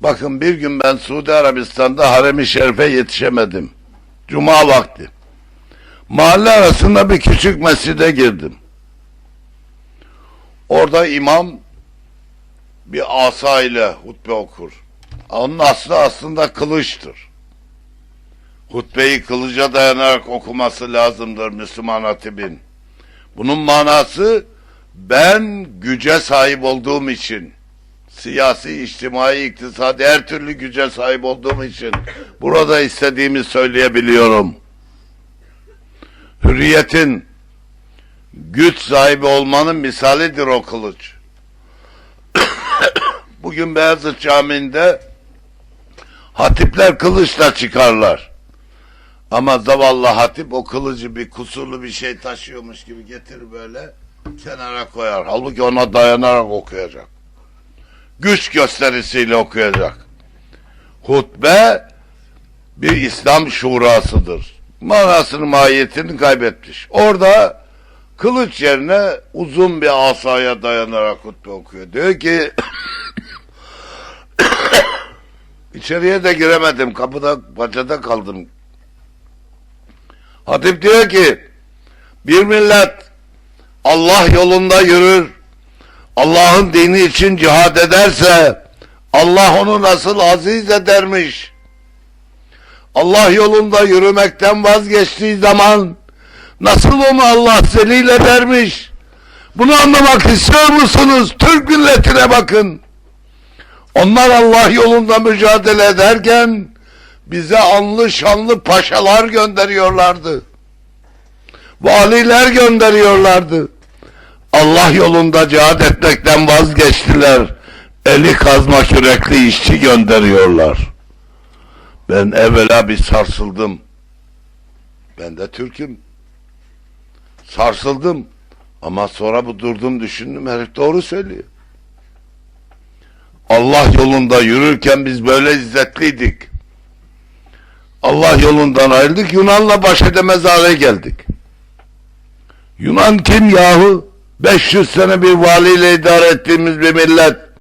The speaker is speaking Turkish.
Bakın bir gün ben Suudi Arabistan'da Harem-i Şerif'e yetişemedim. Cuma vakti. Mahalle arasında bir küçük mescide girdim. Orada imam bir asa ile hutbe okur. Onun aslı aslında kılıçtır. Hutbeyi kılıca dayanarak okuması lazımdır Müslüman hatibin. Bunun manası ben güce sahip olduğum için siyasi, içtimai, iktisadi her türlü güce sahip olduğum için burada istediğimi söyleyebiliyorum. Hürriyetin güç sahibi olmanın misalidir o kılıç. Bugün Beyazıt Camii'nde hatipler kılıçla çıkarlar. Ama zavallı hatip o kılıcı bir kusurlu bir şey taşıyormuş gibi getirir böyle kenara koyar. Halbuki ona dayanarak okuyacak. Güç gösterisiyle okuyacak. Hutbe bir İslam şurasıdır. Manasını, mahiyetini kaybetmiş. Orada kılıç yerine uzun bir asaya dayanarak hutbe okuyor. Diyor ki içeriye de giremedim. Kapıda, bacada kaldım. Hatip diyor ki bir millet Allah yolunda yürür, Allah'ın dini için cihad ederse Allah onu nasıl aziz edermiş. Allah yolunda yürümekten vazgeçtiği zaman nasıl onu Allah zelil edermiş. Bunu anlamak istiyor musunuz? Türk milletine bakın. Onlar Allah yolunda mücadele ederken bize anlı şanlı paşalar gönderiyorlardı. Valiler gönderiyorlardı. Allah yolunda cihad etmekten vazgeçtiler. Eli kazma kürekli işçi gönderiyorlar. Ben evvela bir sarsıldım. Ben de Türk'üm. Sarsıldım. Ama sonra bu durdum düşündüm. Herif doğru söylüyor. Allah yolunda yürürken biz böyle izzetliydik. Allah yolundan ayrıldık. Yunan'la baş edemez hale geldik. Yunan kim yahu? 500 sene bir valiyle idare ettiğimiz bir millet.